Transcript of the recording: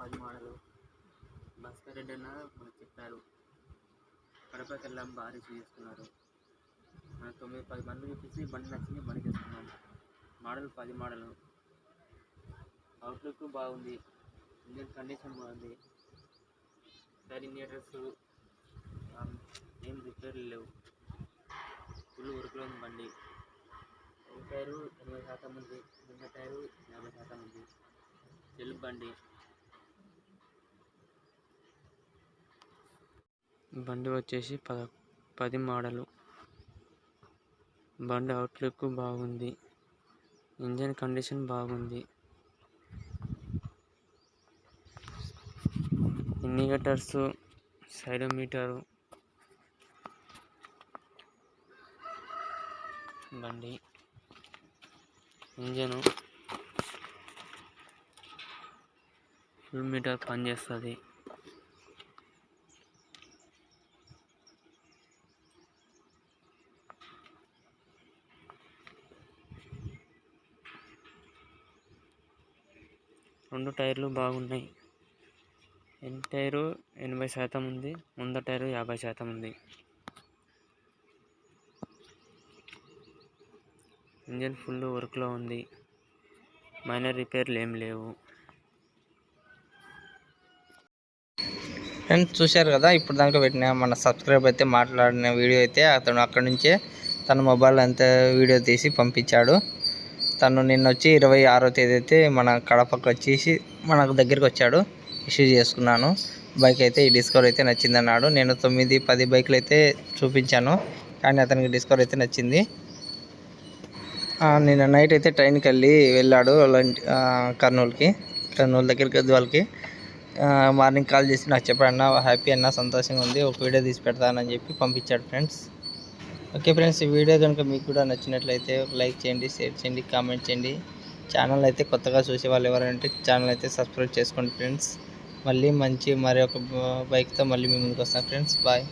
పది మోడలు. భాస్కర్ రెడ్డి అన్న మనకు చెప్పారు. కడపకి వెళ్ళాం భారీ చేసుకున్నారు మన తొమ్మిది పది మంది చూపించి బండి నచ్చింది బండి చేసుకున్నాం మోడల్ పది మోడలు. అవుట్లుక్ బాగుంది. ఇంజన్ కండిషన్ బాగుంది. సార్ ఇన్ని అడ్రస్ ఏం రిపేర్లు లేవు. ఫుల్ వర్క్లో ఉంది బండి. ఒక టైరు ఎనభై శాతం ఉంది. రెండో టైరు యాభై శాతం ఉంది. తెలుపు బండి. బండి వచ్చేసి పద పది మోడలు. బండి అవుట్లుక్ బాగుంది. ఇంజన్ కండిషన్ బాగుంది. ఇండికేటర్స్ సైడోమీటరు బండి ఇంజను ఫుల్ మీటర్ పనిచేస్తుంది. రెండు టైర్లు బాగున్నాయి. వెనక టైరు ఎనభై శాతం ఉంది. ముంద టైరు యాభై శాతం ఉంది. ఇంజన్ ఫుల్ వర్క్లో ఉంది. మైనర్ రిపేర్లు ఏం లేవు. ఫ్రెండ్స్ చూశారు కదా? ఇప్పుడు దాకా పెట్టిన మన సబ్స్క్రైబ్ అయితే మాట్లాడిన వీడియో అయితే అతను అక్కడి నుంచే తన మొబైల్ అంతా వీడియో తీసి పంపించాడు. తను నిన్న వచ్చి ఇరవై ఆరో తేదీ అయితే మన కడపకు వచ్చేసి మన దగ్గరికి వచ్చాడు. ఇష్యూ చేసుకున్నాను. బైక్ అయితే ఈ డిస్కవర్ అయితే నచ్చిందన్నాడు. నేను తొమ్మిది పది బైకులు అయితే చూపించాను. కానీ అతనికి డిస్కవర్ అయితే నచ్చింది. నిన్న నైట్ అయితే ట్రైన్కి వెళ్ళి వెళ్ళాడు కర్నూలుకి కర్నూలు దగ్గరికి వాళ్ళకి మార్నింగ్ కాల్ చేసి నాకు చెప్పాడన్న హ్యాపీ అన్న సంతోషంగా ఉంది. ఒక వీడియో తీసి పెడతానని చెప్పి పంపించాడు ఫ్రెండ్స్. ఓకే ఫ్రెండ్స్ ఈ వీడియో కనుక మీకు కూడా నచ్చినట్లయితే లైక్ చేయండి షేర్ చేయండి కామెంట్ చేయండి. ఛానల్ అయితే కొత్తగా చూసే వాళ్ళు ఎవరంటే ఛానల్ అయితే సబ్స్క్రైబ్ చేసుకోండి ఫ్రెండ్స్. మళ్ళీ మంచి మరి ఒక బైక్తో మళ్ళీ మీ ముందుకు వస్తాను ఫ్రెండ్స్. బాయ్